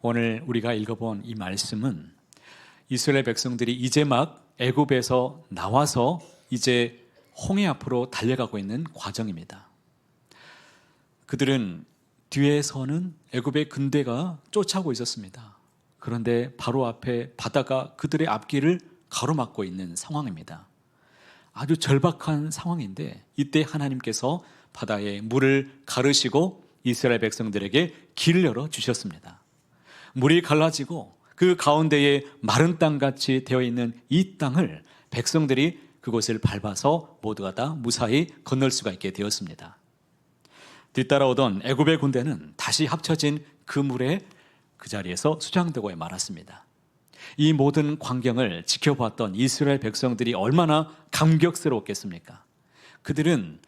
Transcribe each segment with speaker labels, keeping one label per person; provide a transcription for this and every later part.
Speaker 1: 오늘 우리가 읽어본 이 말씀은 이스라엘 백성들이 이제 막 애굽에서 나와서 이제 홍해 앞으로 달려가고 있는 과정입니다. 그들은 뒤에서는 애굽의 군대가 쫓아오고 있었습니다. 그런데 바로 앞에 바다가 그들의 앞길을 가로막고 있는 상황입니다. 아주 절박한 상황인데 이때 하나님께서 바다에 물을 가르시고 이스라엘 백성들에게 길을 열어 주셨습니다. 물이 갈라지고 그 가운데에 마른 땅 같이 되어 있는 이 땅을 백성들이 그곳을 밟아서 모두가 다 무사히 건널 수가 있게 되었습니다. 뒤따라오던 애굽의 군대는 다시 합쳐진 그 물에 그 자리에서 수장되고 말았습니다. 이 모든 광경을 지켜봤던 이스라엘 백성들이 얼마나 감격스러웠겠습니까? 그들은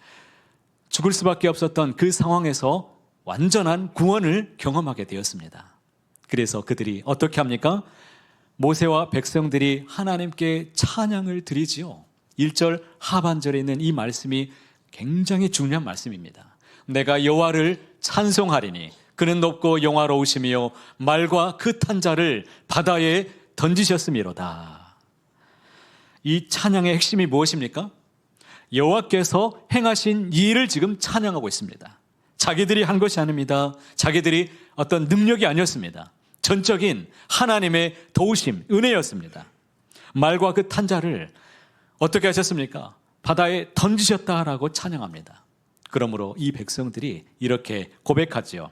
Speaker 1: 죽을 수밖에 없었던 그 상황에서 완전한 구원을 경험하게 되었습니다. 그래서 그들이 어떻게 합니까? 모세와 백성들이 하나님께 찬양을 드리지요. 1절 하반절에 있는 이 말씀이 굉장히 중요한 말씀입니다. 내가 여호와를 찬송하리니 그는 높고 영화로우시며 말과 그 탄자를 바다에 던지셨음이로다. 이 찬양의 핵심이 무엇입니까? 여호와께서 행하신 이 일을 지금 찬양하고 있습니다. 자기들이 한 것이 아닙니다. 자기들이 어떤 능력이 아니었습니다. 전적인 하나님의 도우심, 은혜였습니다. 말과 그 탄자를 어떻게 하셨습니까? 바다에 던지셨다라고 찬양합니다. 그러므로 이 백성들이 이렇게 고백하지요.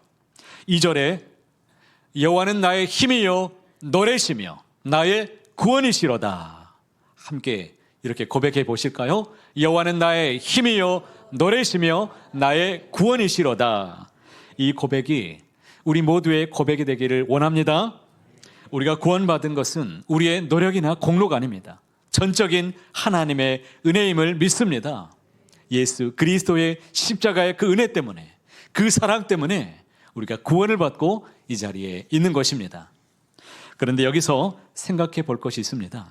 Speaker 1: 2절에 여호와는 나의 힘이요 노래시며 나의 구원이시로다. 함께 이렇게 고백해 보실까요? 여호와는 나의 힘이요 노래시며 나의 구원이시로다. 이 고백이 우리 모두의 고백이 되기를 원합니다. 우리가 구원받은 것은 우리의 노력이나 공로가 아닙니다. 전적인 하나님의 은혜임을 믿습니다. 예수 그리스도의 십자가의 그 은혜 때문에 그 사랑 때문에 우리가 구원을 받고 이 자리에 있는 것입니다. 그런데 여기서 생각해 볼 것이 있습니다.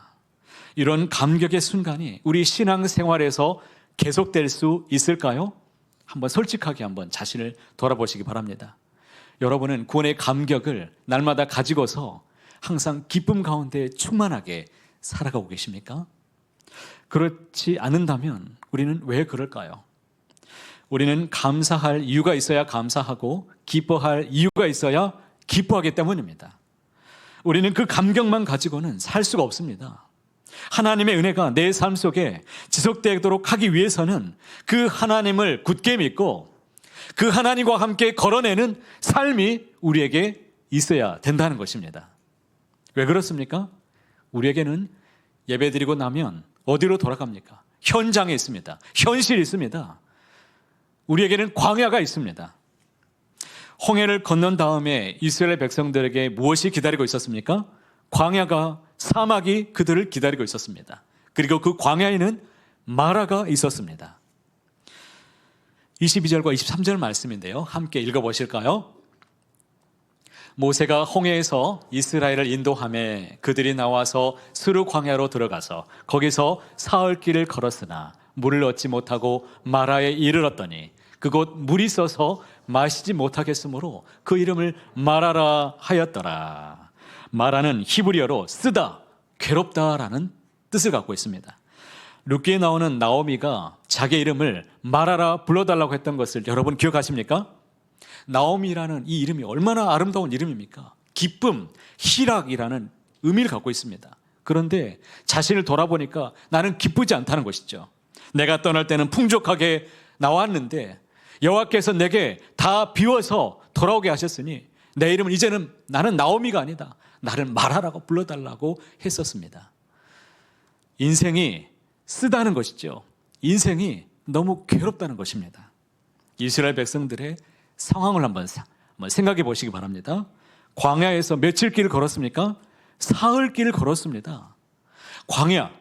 Speaker 1: 이런 감격의 순간이 우리 신앙 생활에서 계속될 수 있을까요? 한번 솔직하게 한번 자신을 돌아보시기 바랍니다. 여러분은 구원의 감격을 날마다 가지고서 항상 기쁨 가운데 충만하게 살아가고 계십니까? 그렇지 않는다면 우리는 왜 그럴까요? 우리는 감사할 이유가 있어야 감사하고 기뻐할 이유가 있어야 기뻐하기 때문입니다. 우리는 그 감격만 가지고는 살 수가 없습니다. 하나님의 은혜가 내 삶 속에 지속되도록 하기 위해서는 그 하나님을 굳게 믿고 그 하나님과 함께 걸어내는 삶이 우리에게 있어야 된다는 것입니다. 왜 그렇습니까? 우리에게는 예배 드리고 나면 어디로 돌아갑니까? 현장에 있습니다. 현실이 있습니다. 우리에게는 광야가 있습니다. 홍해를 건넌 다음에 이스라엘 백성들에게 무엇이 기다리고 있었습니까? 광야가 사막이 그들을 기다리고 있었습니다. 그리고 그 광야에는 마라가 있었습니다. 22절과 23절 말씀인데요. 함께 읽어 보실까요? 모세가 홍해에서 이스라엘을 인도함에 그들이 나와서 스루 광야로 들어가서 거기서 사흘 길을 걸었으나 물을 얻지 못하고 마라에 이르렀더니 그곳 물이 써서 마시지 못하겠으므로 그 이름을 마라라 하였더라. 마라는 히브리어로 쓰다, 괴롭다라는 뜻을 갖고 있습니다. 룻기에 나오는 나오미가 자기 이름을 마라라 불러달라고 했던 것을 여러분 기억하십니까? 나오미라는 이 이름이 얼마나 아름다운 이름입니까? 기쁨, 희락이라는 의미를 갖고 있습니다. 그런데 자신을 돌아보니까 나는 기쁘지 않다는 것이죠. 내가 떠날 때는 풍족하게 나왔는데 여호와께서 내게 다 비워서 돌아오게 하셨으니 내 이름은 이제는 나는 나오미가 아니다. 나를 말하라고 불러달라고 했었습니다. 인생이 쓰다는 것이죠. 인생이 너무 괴롭다는 것입니다. 이스라엘 백성들의 상황을 한번, 생각해 보시기 바랍니다. 광야에서 며칠 길을 걸었습니까? 사흘 길을 걸었습니다. 광야.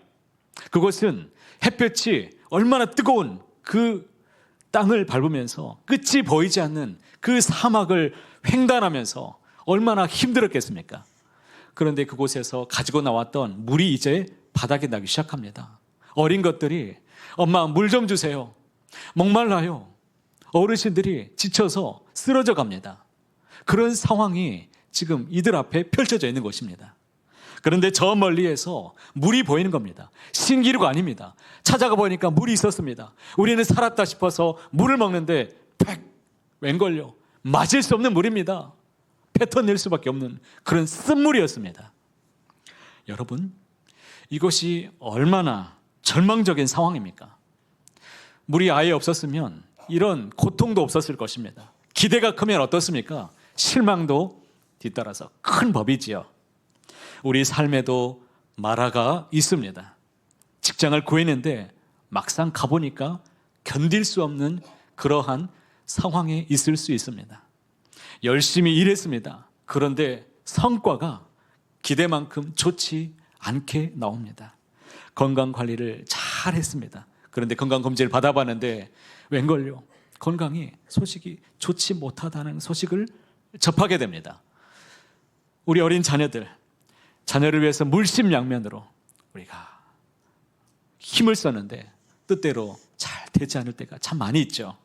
Speaker 1: 그것은 햇볕이 얼마나 뜨거운 그 땅을 밟으면서 끝이 보이지 않는 그 사막을 횡단하면서 얼마나 힘들었겠습니까? 그런데 그곳에서 가지고 나왔던 물이 이제 바닥에 나기 시작합니다. 어린 것들이 엄마 물 좀 주세요. 목말라요. 어르신들이 지쳐서 쓰러져 갑니다. 그런 상황이 지금 이들 앞에 펼쳐져 있는 것입니다. 그런데 저 멀리에서 물이 보이는 겁니다. 신기루가 아닙니다. 찾아가 보니까 물이 있었습니다. 우리는 살았다 싶어서 물을 먹는데 팩 웬걸요? 마실 수 없는 물입니다. 뱉어낼 수밖에 없는 그런 쓴물이었습니다. 여러분, 이것이 얼마나 절망적인 상황입니까? 물이 아예 없었으면 이런 고통도 없었을 것입니다. 기대가 크면 어떻습니까? 실망도 뒤따라서 큰 법이지요. 우리 삶에도 마라가 있습니다. 직장을 구했는데 막상 가보니까 견딜 수 없는 그러한 상황에 있을 수 있습니다. 열심히 일했습니다. 그런데 성과가 기대만큼 좋지 않게 나옵니다. 건강 관리를 잘 했습니다. 그런데 건강 검진을 받아봤는데 웬걸요? 건강이 소식이 좋지 못하다는 소식을 접하게 됩니다. 우리 어린 자녀들, 자녀를 위해서 물심양면으로 우리가 힘을 썼는데 뜻대로 잘 되지 않을 때가 참 많이 있죠.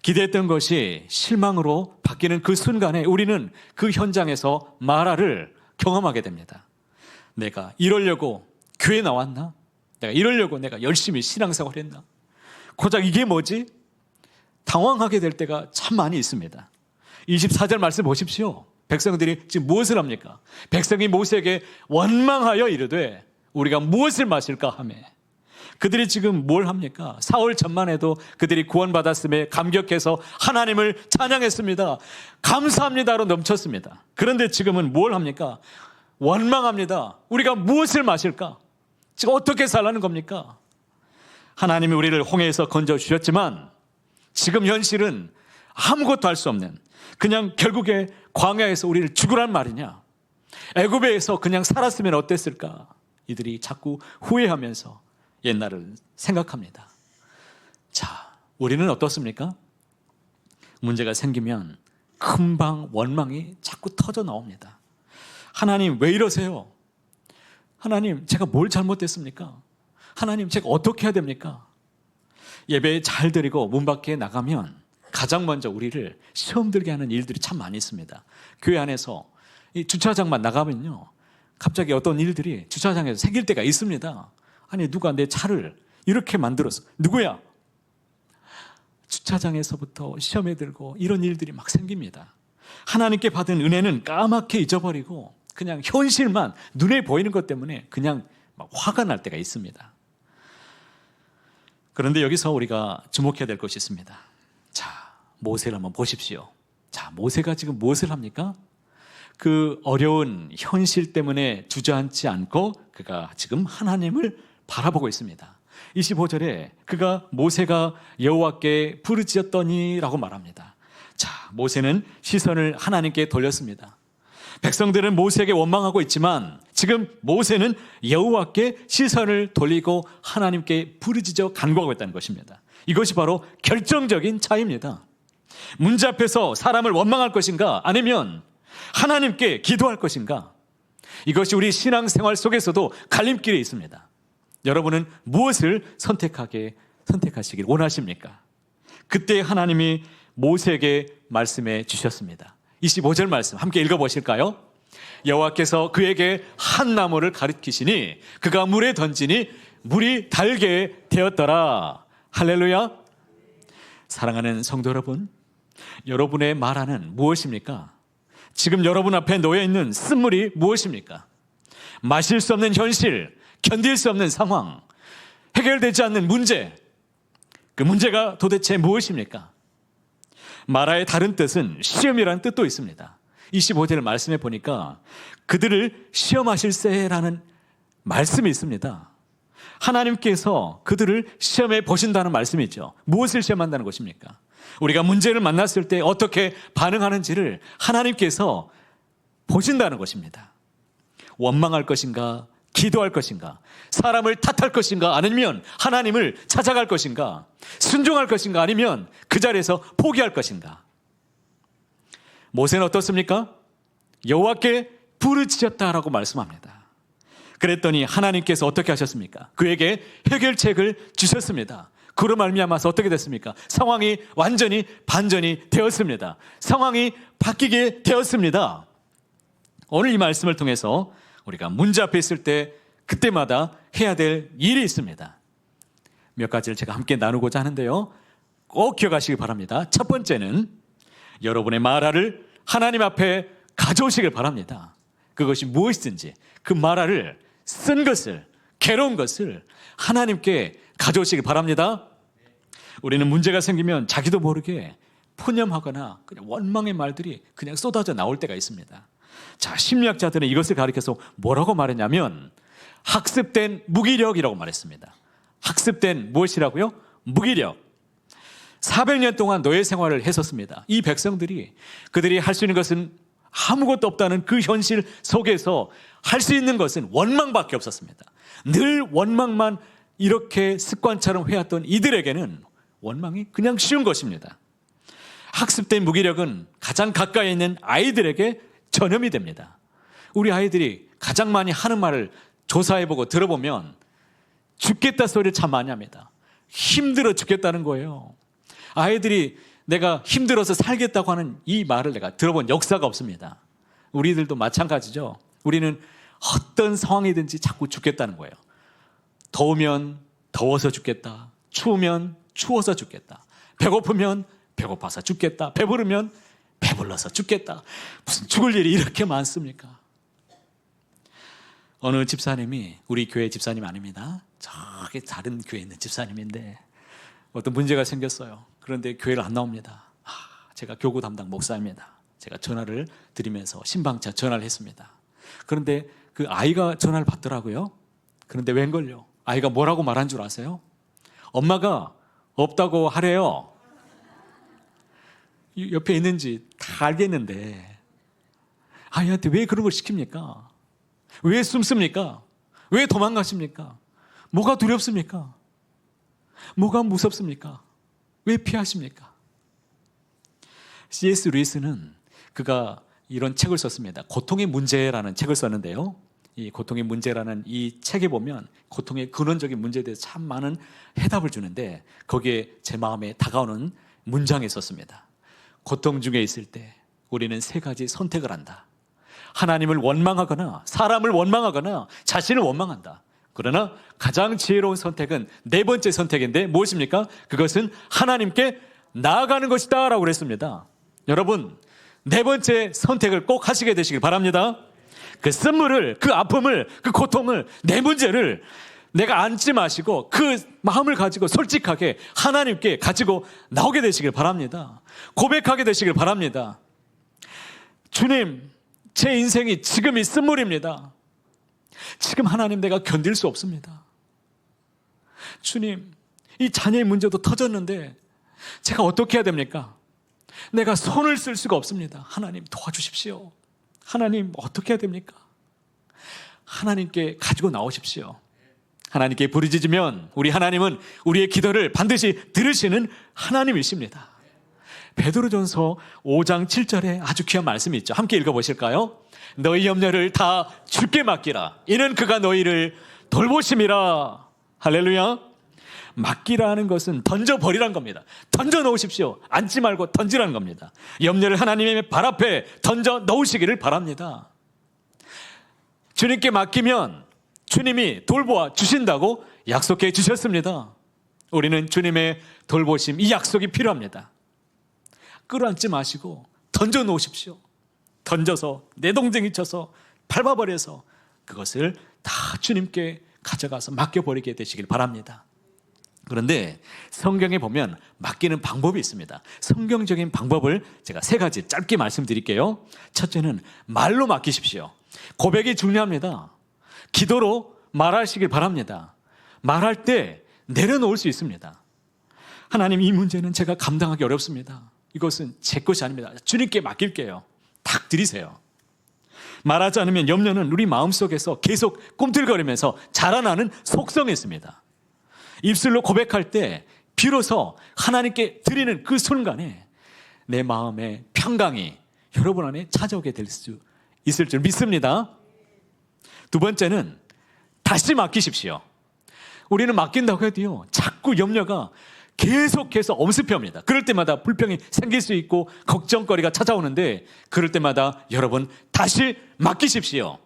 Speaker 1: 기대했던 것이 실망으로 바뀌는 그 순간에 우리는 그 현장에서 마라를 경험하게 됩니다. 내가 이러려고 교회 나왔나? 내가 이러려고 내가 열심히 신앙생활 했나? 고작 이게 뭐지? 당황하게 될 때가 참 많이 있습니다. 24절 말씀 보십시오. 백성들이 지금 무엇을 합니까? 백성이 모세에게 원망하여 이르되 우리가 무엇을 마실까 하며 그들이 지금 뭘 합니까? 사월 전만 해도 그들이 구원받았음에 감격해서 하나님을 찬양했습니다. 감사합니다로 넘쳤습니다. 그런데 지금은 뭘 합니까? 원망합니다. 우리가 무엇을 마실까? 지금 어떻게 살라는 겁니까? 하나님이 우리를 홍해에서 건져 주셨지만 지금 현실은 아무것도 할 수 없는 그냥 결국에 광야에서 우리를 죽으란 말이냐? 애굽에서 그냥 살았으면 어땠을까? 이들이 자꾸 후회하면서 옛날을 생각합니다. 자, 우리는 어떻습니까? 문제가 생기면 금방 원망이 자꾸 터져 나옵니다. 하나님 왜 이러세요? 하나님 제가 뭘 잘못했습니까? 하나님 제가 어떻게 해야 됩니까? 예배 잘 드리고 문 밖에 나가면 가장 먼저 우리를 시험 들게 하는 일들이 참 많이 있습니다. 교회 안에서 이 주차장만 나가면요. 갑자기 어떤 일들이 주차장에서 생길 때가 있습니다. 아니 누가 내 차를 이렇게 만들었어. 누구야? 주차장에서부터 시험에 들고 이런 일들이 막 생깁니다. 하나님께 받은 은혜는 까맣게 잊어버리고 그냥 현실만 눈에 보이는 것 때문에 그냥 막 화가 날 때가 있습니다. 그런데 여기서 우리가 주목해야 될 것이 있습니다. 자, 모세를 한번 보십시오. 자, 모세가 지금 무엇을 합니까? 그 어려운 현실 때문에 주저앉지 않고 그가 지금 하나님을 바라보고 있습니다. 25절에 그가 모세가 여호와께 부르짖었더니라고 말합니다. 자, 모세는 시선을 하나님께 돌렸습니다. 백성들은 모세에게 원망하고 있지만 지금 모세는 여호와께 시선을 돌리고 하나님께 부르짖어 간구하고 있다는 것입니다. 이것이 바로 결정적인 차이입니다. 문제 앞에서 사람을 원망할 것인가 아니면 하나님께 기도할 것인가 이것이 우리 신앙생활 속에서도 갈림길에 있습니다. 여러분은 무엇을 선택하게 선택하시길 원하십니까? 그때 하나님이 모세에게 말씀해 주셨습니다. 25절 말씀 함께 읽어 보실까요? 여호와께서 그에게 한 나무를 가리키시니 그가 물에 던지니 물이 달게 되었더라. 할렐루야. 사랑하는 성도 여러분, 여러분의 말하는 무엇입니까? 지금 여러분 앞에 놓여 있는 쓴물이 무엇입니까? 마실 수 없는 현실, 견딜 수 없는 상황, 해결되지 않는 문제. 그 문제가 도대체 무엇입니까? 마라의 다른 뜻은 시험이라는 뜻도 있습니다. 25절을 말씀해 보니까 그들을 시험하실세라는 말씀이 있습니다. 하나님께서 그들을 시험해 보신다는 말씀이 있죠. 무엇을 시험한다는 것입니까? 우리가 문제를 만났을 때 어떻게 반응하는지를 하나님께서 보신다는 것입니다. 원망할 것인가, 기도할 것인가, 사람을 탓할 것인가, 아니면 하나님을 찾아갈 것인가, 순종할 것인가, 아니면 그 자리에서 포기할 것인가. 모세는 어떻습니까? 여호와께 부르짖었다라고 말씀합니다. 그랬더니 하나님께서 어떻게 하셨습니까? 그에게 해결책을 주셨습니다. 그로 말미암아서 어떻게 됐습니까? 상황이 완전히 반전이 되었습니다. 상황이 바뀌게 되었습니다. 오늘 이 말씀을 통해서 우리가 문제 앞에 있을 때 그때마다 해야 될 일이 있습니다. 몇 가지를 제가 함께 나누고자 하는데요. 꼭 기억하시기 바랍니다. 첫 번째는 여러분의 마라를 하나님 앞에 가져오시길 바랍니다. 그것이 무엇이든지 그 마라를 쓴 것을 괴로운 것을 하나님께 가져오시길 바랍니다. 우리는 문제가 생기면 자기도 모르게 푸념하거나 그냥 원망의 말들이 그냥 쏟아져 나올 때가 있습니다. 자, 심리학자들은 이것을 가리켜서 뭐라고 말했냐면 학습된 무기력이라고 말했습니다. 학습된 무엇이라고요? 무기력. 400년 동안 노예 생활을 했었습니다. 이 백성들이 그들이 할 수 있는 것은 아무것도 없다는 그 현실 속에서 할 수 있는 것은 원망밖에 없었습니다. 늘 원망만 이렇게 습관처럼 해왔던 이들에게는 원망이 그냥 쉬운 것입니다. 학습된 무기력은 가장 가까이 있는 아이들에게 전염이 됩니다. 우리 아이들이 가장 많이 하는 말을 조사해보고 들어보면 죽겠다 소리를 참 많이 합니다. 힘들어 죽겠다는 거예요. 아이들이 내가 힘들어서 살겠다고 하는 이 말을 내가 들어본 역사가 없습니다. 우리들도 마찬가지죠. 우리는 어떤 상황이든지 자꾸 죽겠다는 거예요. 더우면 더워서 죽겠다. 추우면 추워서 죽겠다. 배고프면 배고파서 죽겠다. 배부르면 배불러서 죽겠다. 무슨 죽을 일이 이렇게 많습니까? 어느 집사님이 우리 교회 집사님 아닙니다. 저기 다른 교회에 있는 집사님인데 어떤 문제가 생겼어요. 그런데 교회를 안 나옵니다. 아, 제가 교구 담당 목사입니다. 제가 전화를 드리면서 신방차 전화를 했습니다. 그런데 그 아이가 전화를 받더라고요. 그런데 웬걸요? 아이가 뭐라고 말한 줄 아세요? 엄마가 없다고 하래요. 이 옆에 있는지 다 알겠는데 아이한테 왜 그런 걸 시킵니까? 왜 숨습니까? 왜 도망가십니까? 뭐가 두렵습니까? 뭐가 무섭습니까? 왜 피하십니까? C.S. 루이스는 그가 이런 책을 썼습니다. 고통의 문제라는 책을 썼는데요. 이 고통의 문제라는 이 책에 보면 고통의 근원적인 문제에 대해서 참 많은 해답을 주는데 거기에 제 마음에 다가오는 문장이 있었습니다. 고통 중에 있을 때 우리는 세 가지 선택을 한다. 하나님을 원망하거나 사람을 원망하거나 자신을 원망한다. 그러나 가장 지혜로운 선택은 네 번째 선택인데 무엇입니까? 그것은 하나님께 나아가는 것이다 라고 그랬습니다. 여러분, 네 번째 선택을 꼭 하시게 되시길 바랍니다. 그 쓴물을, 그 아픔을, 그 고통을, 내 문제를 내가 안지 마시고 그 마음을 가지고 솔직하게 하나님께 가지고 나오게 되시길 바랍니다. 고백하게 되시길 바랍니다. 주님, 제 인생이 지금 이 쓴물입니다. 지금 하나님 내가 견딜 수 없습니다. 주님, 이 자녀의 문제도 터졌는데 제가 어떻게 해야 됩니까? 내가 손을 쓸 수가 없습니다. 하나님 도와주십시오. 하나님 어떻게 해야 됩니까? 하나님께 가지고 나오십시오. 하나님께 부르짖으면 우리 하나님은 우리의 기도를 반드시 들으시는 하나님이십니다. 베드로전서 5장 7절에 아주 귀한 말씀이 있죠. 함께 읽어 보실까요? 너희 염려를 다 주께 맡기라. 이는 그가 너희를 돌보심이라. 할렐루야. 맡기라는 것은 던져 버리란 겁니다. 던져 놓으십시오. 앉지 말고 던지라는 겁니다. 염려를 하나님의 발 앞에 던져 놓으시기를 바랍니다. 주님께 맡기면 주님이 돌보아 주신다고 약속해 주셨습니다. 우리는 주님의 돌보심, 이 약속이 필요합니다. 끌어안지 마시고 던져 놓으십시오. 던져서 내동댕이 쳐서 밟아버려서 그것을 다 주님께 가져가서 맡겨버리게 되시길 바랍니다. 그런데 성경에 보면 맡기는 방법이 있습니다. 성경적인 방법을 제가 세 가지 짧게 말씀드릴게요. 첫째는 말로 맡기십시오. 고백이 중요합니다. 기도로 말하시길 바랍니다. 말할 때 내려놓을 수 있습니다. 하나님 이 문제는 제가 감당하기 어렵습니다. 이것은 제 것이 아닙니다. 주님께 맡길게요. 탁 드리세요. 말하지 않으면 염려는 우리 마음속에서 계속 꿈틀거리면서 자라나는 속성이 있습니다. 입술로 고백할 때 비로소 하나님께 드리는 그 순간에 내 마음의 평강이 여러분 안에 찾아오게 될 수 있을 줄 믿습니다. 두 번째는 다시 맡기십시오. 우리는 맡긴다고 해도요, 자꾸 염려가 계속해서 엄습해옵니다. 그럴 때마다 불평이 생길 수 있고 걱정거리가 찾아오는데 그럴 때마다 여러분 다시 맡기십시오.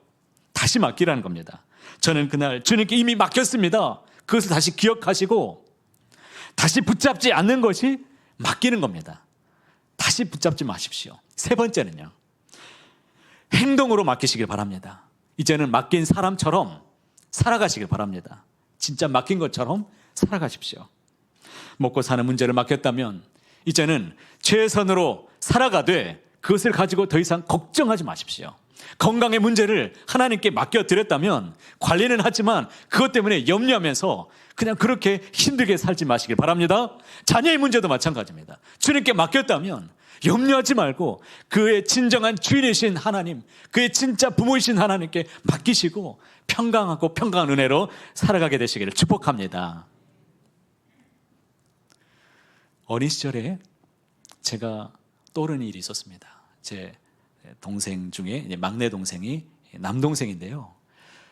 Speaker 1: 다시 맡기라는 겁니다. 저는 그날 주님께 이미 맡겼습니다. 그것을 다시 기억하시고 다시 붙잡지 않는 것이 맡기는 겁니다. 다시 붙잡지 마십시오. 세 번째는요. 행동으로 맡기시길 바랍니다. 이제는 맡긴 사람처럼 살아가시길 바랍니다. 진짜 맡긴 것처럼 살아가십시오. 먹고 사는 문제를 맡겼다면 이제는 최선으로 살아가되 그것을 가지고 더 이상 걱정하지 마십시오. 건강의 문제를 하나님께 맡겨드렸다면 관리는 하지만 그것 때문에 염려하면서 그냥 그렇게 힘들게 살지 마시길 바랍니다. 자녀의 문제도 마찬가지입니다. 주님께 맡겼다면 염려하지 말고 그의 진정한 주인이신 하나님, 그의 진짜 부모이신 하나님께 맡기시고 평강하고 평강한 은혜로 살아가게 되시기를 축복합니다. 어린 시절에 제가 떠오르는 일이 있었습니다. 제 동생 중에 막내 동생이 남동생인데요.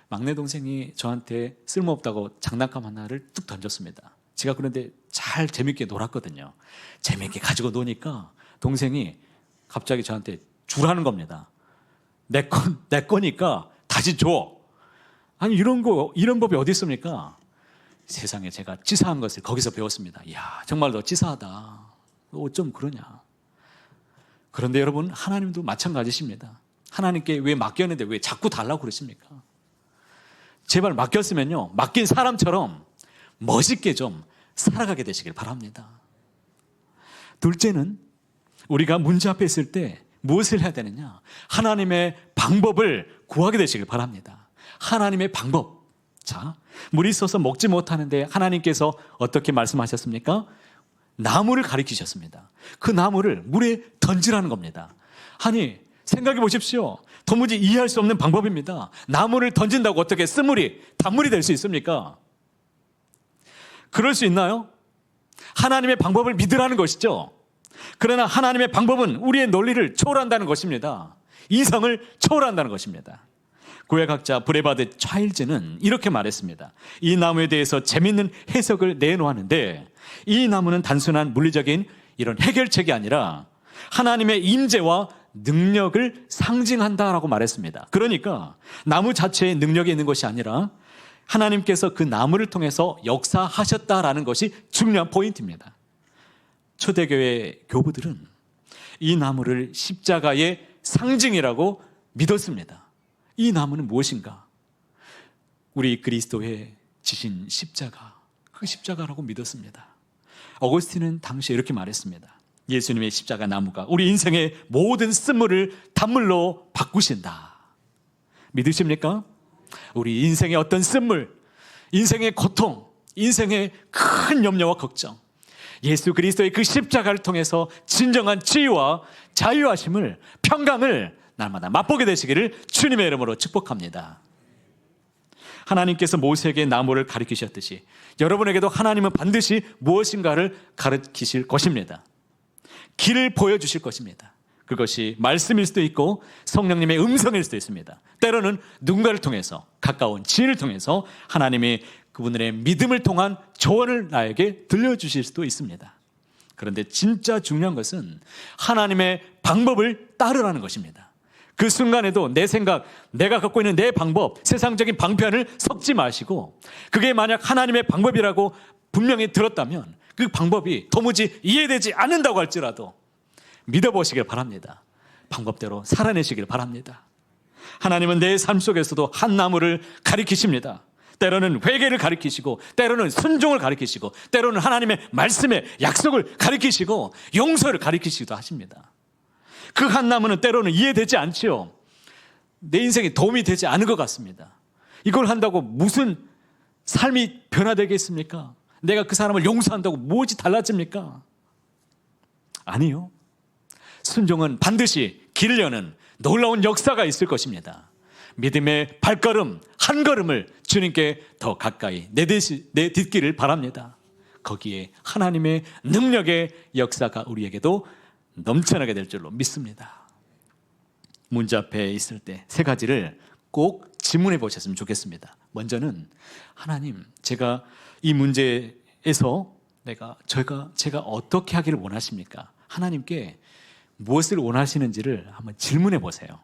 Speaker 1: 막내 동생이 저한테 쓸모없다고 장난감 하나를 뚝 던졌습니다. 제가 그런데 잘 재밌게 놀았거든요. 재밌게 가지고 노니까 동생이 갑자기 저한테 주라는 겁니다. 내 건, 내 거니까 다시 줘. 아니, 이런 거, 이런 법이 어디 있습니까? 세상에 제가 치사한 것을 거기서 배웠습니다. 이야, 정말 너 치사하다. 너 어쩜 그러냐. 그런데 여러분, 하나님도 마찬가지십니다. 하나님께 왜 맡겼는데 왜 자꾸 달라고 그러십니까? 제발 맡겼으면요, 맡긴 사람처럼 멋있게 좀 살아가게 되시길 바랍니다. 둘째는 우리가 문제 앞에 있을 때 무엇을 해야 되느냐? 하나님의 방법을 구하게 되시길 바랍니다. 하나님의 방법. 자, 물이 있어서 먹지 못하는데 하나님께서 어떻게 말씀하셨습니까? 나무를 가리키셨습니다. 그 나무를 물에 던지라는 겁니다. 아니, 생각해 보십시오. 도무지 이해할 수 없는 방법입니다. 나무를 던진다고 어떻게 쓴물이 단물이 될 수 있습니까? 그럴 수 있나요? 하나님의 방법을 믿으라는 것이죠. 그러나 하나님의 방법은 우리의 논리를 초월한다는 것입니다. 이성을 초월한다는 것입니다. 구약학자 브레바드 차일즈는 이렇게 말했습니다. 이 나무에 대해서 재밌는 해석을 내놓았는데 이 나무는 단순한 물리적인 이런 해결책이 아니라 하나님의 임재와 능력을 상징한다라고 말했습니다. 그러니까 나무 자체에 능력이 있는 것이 아니라 하나님께서 그 나무를 통해서 역사하셨다라는 것이 중요한 포인트입니다. 초대교회 교부들은 이 나무를 십자가의 상징이라고 믿었습니다. 이 나무는 무엇인가? 우리 그리스도의 지신 십자가, 그 십자가라고 믿었습니다. 어거스틴은 당시에 이렇게 말했습니다. 예수님의 십자가 나무가 우리 인생의 모든 쓴물을 단물로 바꾸신다. 믿으십니까? 우리 인생의 어떤 쓴물, 인생의 고통, 인생의 큰 염려와 걱정, 예수 그리스도의 그 십자가를 통해서 진정한 지위와 자유하심을 평강을 날마다 맛보게 되시기를 주님의 이름으로 축복합니다. 하나님께서 모세에게 나무를 가르치셨듯이 여러분에게도 하나님은 반드시 무엇인가를 가르치실 것입니다. 길을 보여주실 것입니다. 그것이 말씀일 수도 있고 성령님의 음성일 수도 있습니다. 때로는 누군가를 통해서 가까운 지인을 통해서 하나님이 그분들의 믿음을 통한 조언을 나에게 들려주실 수도 있습니다. 그런데 진짜 중요한 것은 하나님의 방법을 따르라는 것입니다. 그 순간에도 내 생각, 내가 갖고 있는 내 방법, 세상적인 방편을 섞지 마시고 그게 만약 하나님의 방법이라고 분명히 들었다면 그 방법이 도무지 이해되지 않는다고 할지라도 믿어보시길 바랍니다. 방법대로 살아내시길 바랍니다. 하나님은 내 삶 속에서도 한 나무를 가리키십니다. 때로는 회개를 가리키시고, 때로는 순종을 가리키시고, 때로는 하나님의 말씀의 약속을 가리키시고, 용서를 가리키시기도 하십니다. 그 한 나무는 때로는 이해되지 않지요. 내 인생에 도움이 되지 않은 것 같습니다. 이걸 한다고 무슨 삶이 변화되겠습니까? 내가 그 사람을 용서한다고 무엇이 달라집니까? 아니요. 순종은 반드시 길을 여는 놀라운 역사가 있을 것입니다. 믿음의 발걸음 한 걸음을 주님께 더 가까이 내딛, 내딛기를 바랍니다. 거기에 하나님의 능력의 역사가 우리에게도 넘쳐나게 될 줄로 믿습니다. 문제 앞에 있을 때 세 가지를 꼭 질문해 보셨으면 좋겠습니다. 먼저는 하나님, 제가 이 문제에서 내가 저가 제가 어떻게 하기를 원하십니까? 하나님께 무엇을 원하시는지를 한번 질문해 보세요.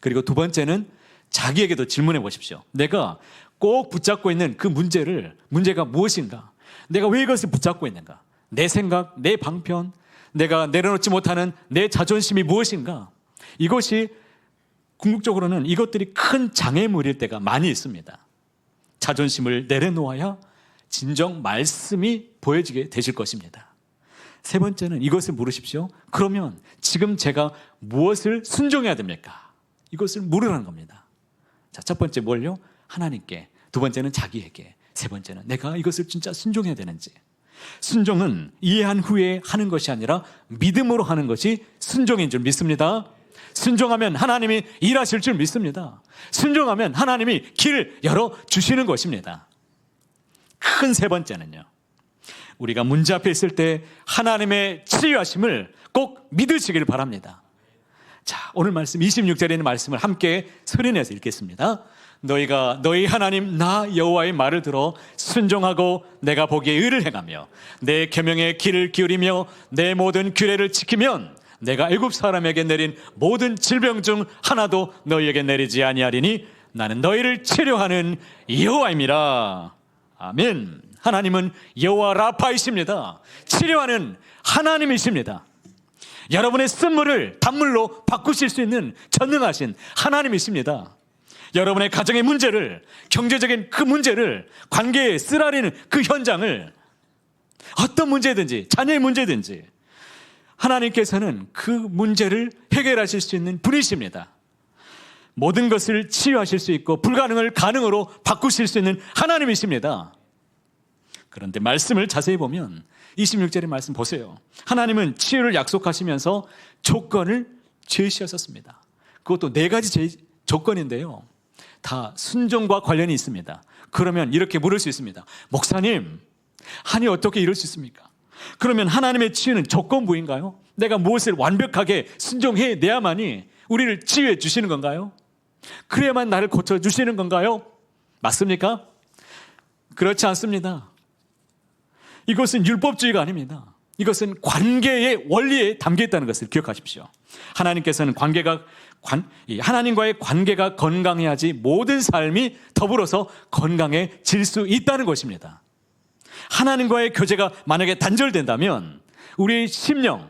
Speaker 1: 그리고 두 번째는 자기에게도 질문해 보십시오. 내가 꼭 붙잡고 있는 그 문제를 문제가 무엇인가? 내가 왜 이것을 붙잡고 있는가? 내 생각, 내 방편, 내가 내려놓지 못하는 내 자존심이 무엇인가? 이것이 궁극적으로는 이것들이 큰 장애물일 때가 많이 있습니다. 자존심을 내려놓아야 진정 말씀이 보여지게 되실 것입니다. 세 번째는 이것을 물으십시오. 그러면 지금 제가 무엇을 순종해야 됩니까? 이것을 물으라는 겁니다. 자, 첫 번째 뭘요? 하나님께. 두 번째는 자기에게. 세 번째는 내가 이것을 진짜 순종해야 되는지. 순종은 이해한 후에 하는 것이 아니라 믿음으로 하는 것이 순종인 줄 믿습니다. 순종하면 하나님이 일하실 줄 믿습니다. 순종하면 하나님이 길을 열어 주시는 것입니다. 큰 세 번째는요. 우리가 문제 앞에 있을 때 하나님의 치유하심을 꼭 믿으시길 바랍니다. 자, 오늘 말씀 26절에 있는 말씀을 함께 소리내서 읽겠습니다. 너희가 너희 하나님 나 여호와의 말을 들어 순종하고 내가 보기에 의를 행하며 내 계명의 길을 기울이며 내 모든 규례를 지키면 내가 애굽 사람에게 내린 모든 질병 중 하나도 너희에게 내리지 아니하리니 나는 너희를 치료하는 여호와입니다. 아멘. 하나님은 여호와 라파이십니다. 치료하는 하나님이십니다. 여러분의 쓴물을 단물로 바꾸실 수 있는 전능하신 하나님이십니다. 여러분의 가정의 문제를, 경제적인 그 문제를, 관계에 쓰라리는 그 현장을 어떤 문제든지, 자녀의 문제든지 하나님께서는 그 문제를 해결하실 수 있는 분이십니다. 모든 것을 치유하실 수 있고 불가능을 가능으로 바꾸실 수 있는 하나님이십니다. 그런데 말씀을 자세히 보면 26절의 말씀 보세요. 하나님은 치유를 약속하시면서 조건을 제시하셨습니다. 그것도 네 가지 제, 조건인데요. 다 순종과 관련이 있습니다. 그러면 이렇게 물을 수 있습니다. 목사님, 한이 어떻게 이럴 수 있습니까? 그러면 하나님의 치유는 조건부인가요? 내가 무엇을 완벽하게 순종해 내야만이 우리를 치유해 주시는 건가요? 그래야만 나를 고쳐 주시는 건가요? 맞습니까? 그렇지 않습니다. 이것은 율법주의가 아닙니다. 이것은 관계의 원리에 담겨 있다는 것을 기억하십시오. 하나님께서는 관계가 관, 이 하나님과의 관계가 건강해야지 모든 삶이 더불어서 건강해질 수 있다는 것입니다. 하나님과의 교제가 만약에 단절된다면 우리의 심령,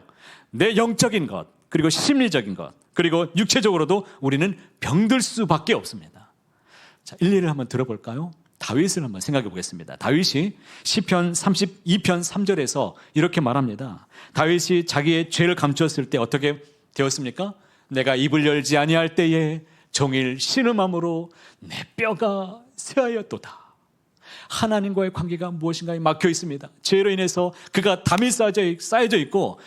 Speaker 1: 내 영적인 것, 그리고 심리적인 것, 그리고 육체적으로도 우리는 병들 수밖에 없습니다. 자, 일리를 한번 들어볼까요? 다윗을 한번 생각해 보겠습니다. 다윗이 시편 32편 3절에서 이렇게 말합니다. 다윗이 자기의 죄를 감추었을 때 어떻게 되었습니까? 내가 입을 열지 아니할 때에 종일 신음함으로 내 뼈가 쇠하였도다. 하나님과의 관계가 무엇인가에 막혀 있습니다. 죄로 인해서 그가 담이 쌓여져 있고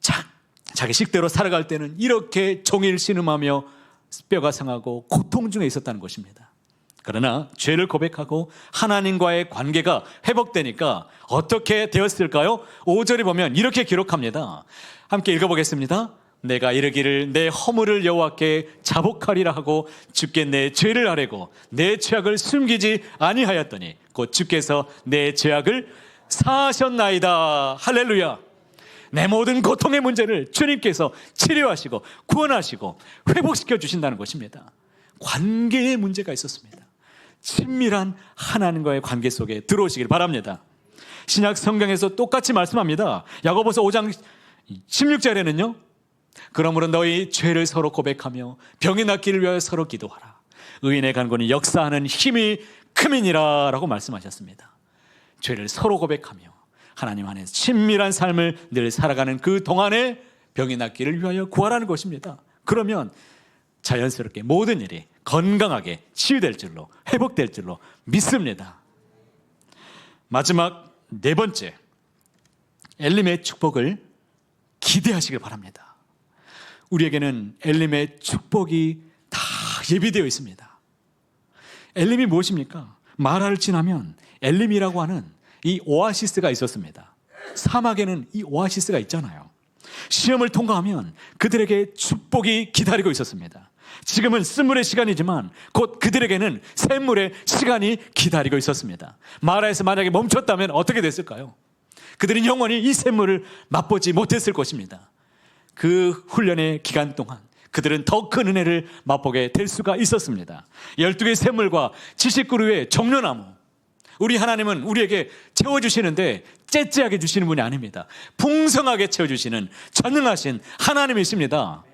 Speaker 1: 자, 자기 식대로 살아갈 때는 이렇게 종일 신음하며 뼈가 상하고 고통 중에 있었다는 것입니다. 그러나 죄를 고백하고 하나님과의 관계가 회복되니까 어떻게 되었을까요? 5절에 보면 이렇게 기록합니다. 함께 읽어보겠습니다. 내가 이르기를 내 허물을 여호와께 자복하리라 하고 주께 내 죄를 아뢰고 내 죄악을 숨기지 아니하였더니 곧 주께서 내 죄악을 사하셨나이다. 할렐루야. 내 모든 고통의 문제를 주님께서 치료하시고 구원하시고 회복시켜 주신다는 것입니다. 관계의 문제가 있었습니다. 친밀한 하나님과의 관계 속에 들어오시길 바랍니다. 신약 성경에서 똑같이 말씀합니다. 야고보서 5장 16절에는요. 그러므로 너희 죄를 서로 고백하며 병이 낫기를 위하여 서로 기도하라. 의인의 간군이 역사하는 힘이 크민이라 라고 말씀하셨습니다. 죄를 서로 고백하며 하나님 안에서 친밀한 삶을 늘 살아가는 그 동안에 병이 낫기를 위하여 구하라는 것입니다. 그러면 자연스럽게 모든 일이 건강하게 치유될 줄로 회복될 줄로 믿습니다. 마지막 네 번째 엘림의 축복을 기대하시길 바랍니다. 우리에게는 엘림의 축복이 다 예비되어 있습니다. 엘림이 무엇입니까? 마라를 지나면 엘림이라고 하는 이 오아시스가 있었습니다. 사막에는 이 오아시스가 있잖아요. 시험을 통과하면 그들에게 축복이 기다리고 있었습니다. 지금은 쓴물의 시간이지만 곧 그들에게는 샘물의 시간이 기다리고 있었습니다. 마라에서 만약에 멈췄다면 어떻게 됐을까요? 그들은 영원히 이 샘물을 맛보지 못했을 것입니다. 그 훈련의 기간 동안 그들은 더 큰 은혜를 맛보게 될 수가 있었습니다. 12개의 샘물과 지식그루의 정료나무. 우리 하나님은 우리에게 채워주시는데 째째하게 주시는 분이 아닙니다. 풍성하게 채워주시는 전능하신 하나님이십니다.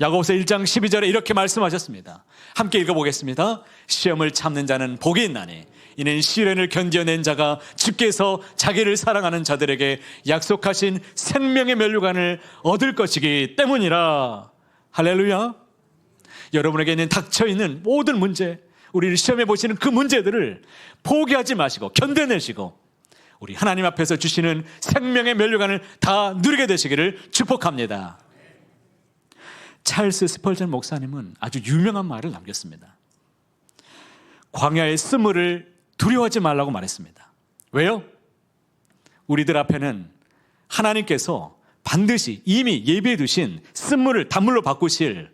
Speaker 1: 야고보서 1장 12절에 이렇게 말씀하셨습니다. 함께 읽어보겠습니다. 시험을 참는 자는 복이 있나니 이는 시련을 견뎌낸 자가 주께서 자기를 사랑하는 자들에게 약속하신 생명의 면류관을 얻을 것이기 때문이라. 할렐루야. 여러분에게 있는 닥쳐 있는 모든 문제, 우리를 시험해 보시는 그 문제들을 포기하지 마시고 견뎌내시고 우리 하나님 앞에서 주시는 생명의 면류관을 다 누리게 되시기를 축복합니다. 찰스 스펄전 목사님은 아주 유명한 말을 남겼습니다. 광야의 스물을 두려워하지 말라고 말했습니다. 왜요? 우리들 앞에는 하나님께서 반드시 이미 예비해 두신 쓴물을 단물로 바꾸실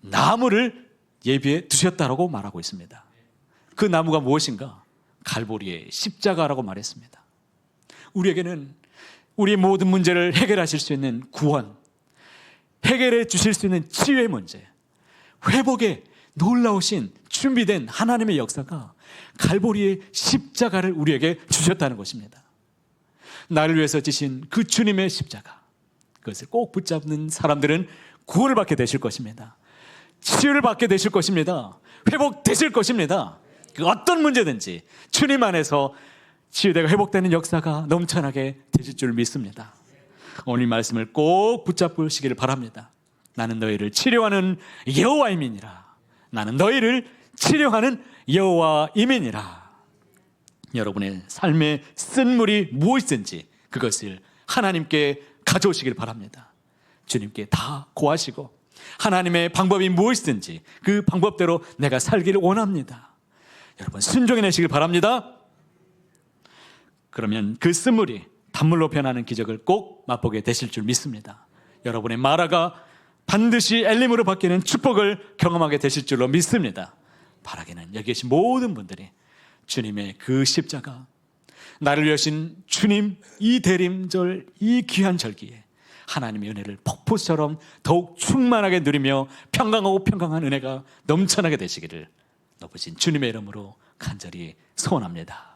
Speaker 1: 나무를 예비해 두셨다라고 말하고 있습니다. 그 나무가 무엇인가? 갈보리의 십자가라고 말했습니다. 우리에게는 우리 모든 문제를 해결하실 수 있는 구원, 해결해 주실 수 있는 치유의 문제, 회복의 놀라우신 준비된 하나님의 역사가 갈보리의 십자가를 우리에게 주셨다는 것입니다. 나를 위해서 지신 그 주님의 십자가, 그것을 꼭 붙잡는 사람들은 구원을 받게 되실 것입니다. 치유를 받게 되실 것입니다. 회복되실 것입니다. 그 어떤 문제든지 주님 안에서 치유되고 회복되는 역사가 넘쳐나게 되실 줄 믿습니다. 오늘 말씀을 꼭 붙잡으시기를 바랍니다. 나는 너희를 치료하는 여호와임이니라. 나는 너희를 치료하는 여호와임이니라. 여러분의 삶의 쓴물이 무엇이든지 그것을 하나님께 가져오시길 바랍니다. 주님께 다 고하시고 하나님의 방법이 무엇이든지 그 방법대로 내가 살기를 원합니다. 여러분 순종해 내시길 바랍니다. 그러면 그 쓴물이 단물로 변하는 기적을 꼭 맛보게 되실 줄 믿습니다. 여러분의 마라가 반드시 엘림으로 바뀌는 축복을 경험하게 되실 줄로 믿습니다. 바라기는 여기 계신 모든 분들이 주님의 그 십자가 나를 위하신 주님 이 대림절 이 귀한 절기에 하나님의 은혜를 폭포처럼 더욱 충만하게 누리며 평강하고 평강한 은혜가 넘쳐나게 되시기를 높으신 주님의 이름으로 간절히 소원합니다.